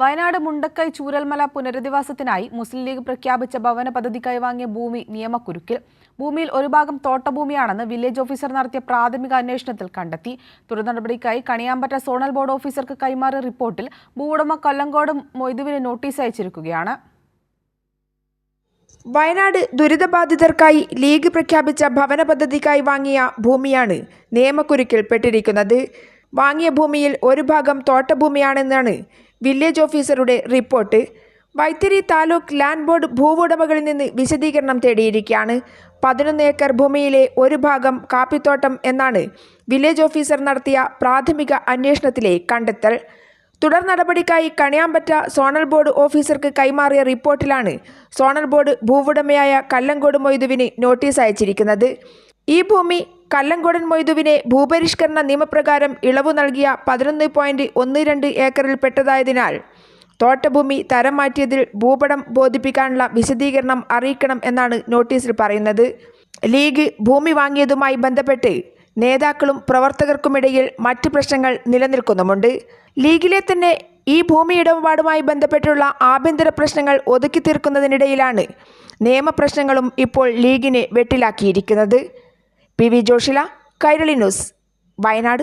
വയനാട് മുണ്ടക്കൈ ചൂരൽമല പുനരധിവാസത്തിനായി മുസ്ലിം ലീഗ് പ്രഖ്യാപിച്ച ഭവന പദ്ധതിക്കായി വാങ്ങിയ ഭൂമി നിയമക്കുരുക്കിൽ. ഭൂമിയിൽ ഒരു ഭാഗം തോട്ടഭൂമിയാണെന്ന് വില്ലേജ് ഓഫീസർ നടത്തിയ പ്രാഥമിക അന്വേഷണത്തിൽ കണ്ടെത്തി. തുടർ നടപടിക്കായി കണിയാമ്പറ്റ സോണൽ ബോർഡ് ഓഫീസർക്ക് കൈമാറിയ റിപ്പോർട്ടിൽ ഭൂവുടമ കൊല്ലങ്കോട് മൊയ്തുവിന് നോട്ടീസ് അയച്ചിരിക്കുകയാണ്. വയനാട് ദുരിതബാധിതർക്കായി ലീഗ് പ്രഖ്യാപിച്ച ഭവന പദ്ധതിക്കായി വാങ്ങിയ ഭൂമിയാണ് നിയമക്കുരുക്കിൽ പെട്ടിരിക്കുന്നത്. വാങ്ങിയ ഭൂമിയിൽ ഒരു ഭാഗം തോട്ടഭൂമിയാണെന്നാണ് വില്ലേജ് ഓഫീസറുടെ report. Vythiri taluk land board ഭൂവുടമകളിൽ നിന്ന് വിശദീകരണം തേടിയിരിക്കുകയാണ്. പതിനൊന്ന് ഏക്കർ ഭൂമിയിലെ ഒരു ഭാഗം കാപ്പിത്തോട്ടം എന്നാണ് വില്ലേജ് ഓഫീസർ നടത്തിയ പ്രാഥമിക അന്വേഷണത്തിലെ കണ്ടെത്തൽ. തുടർ നടപടിക്കായി കണിയാമ്പറ്റ സോണൽ ബോർഡ് ഓഫീസർക്ക് കൈമാറിയ റിപ്പോർട്ടിലാണ് സോണൽ ബോർഡ് ഭൂവുടമയായ കല്ലങ്കോട് മൊയ്തുവിന് നോട്ടീസ് അയച്ചിരിക്കുന്നത്. ഈ ഭൂമി കല്ലങ്കോടൻ മൊയ്തുവിനെ ഭൂപരിഷ്കരണ നിയമപ്രകാരം ഇളവ് നൽകിയ പതിനൊന്ന് പോയിന്റ് ഒന്ന് രണ്ട് ഏക്കറിൽ പെട്ടതായതിനാൽ തോട്ടഭൂമി തരം മാറ്റിയതിൽ ഭൂപടം ബോധിപ്പിക്കാനുള്ള വിശദീകരണം അറിയിക്കണം എന്നാണ് നോട്ടീസിൽ പറയുന്നത്. ലീഗ് ഭൂമി വാങ്ങിയതുമായി ബന്ധപ്പെട്ട് നേതാക്കളും പ്രവർത്തകർക്കുമിടയിൽ മറ്റ് പ്രശ്നങ്ങൾ നിലനിൽക്കുന്നുമുണ്ട്. ലീഗിലെ തന്നെ ഈ ഭൂമി ഇടപാടുമായി ബന്ധപ്പെട്ടുള്ള ആഭ്യന്തര പ്രശ്നങ്ങൾ ഒതുക്കി തീർക്കുന്നതിനിടയിലാണ് നിയമപ്രശ്നങ്ങളും ഇപ്പോൾ ലീഗിനെ വെട്ടിലാക്കിയിരിക്കുന്നത്. P V Joshila Kairali news Wayanad.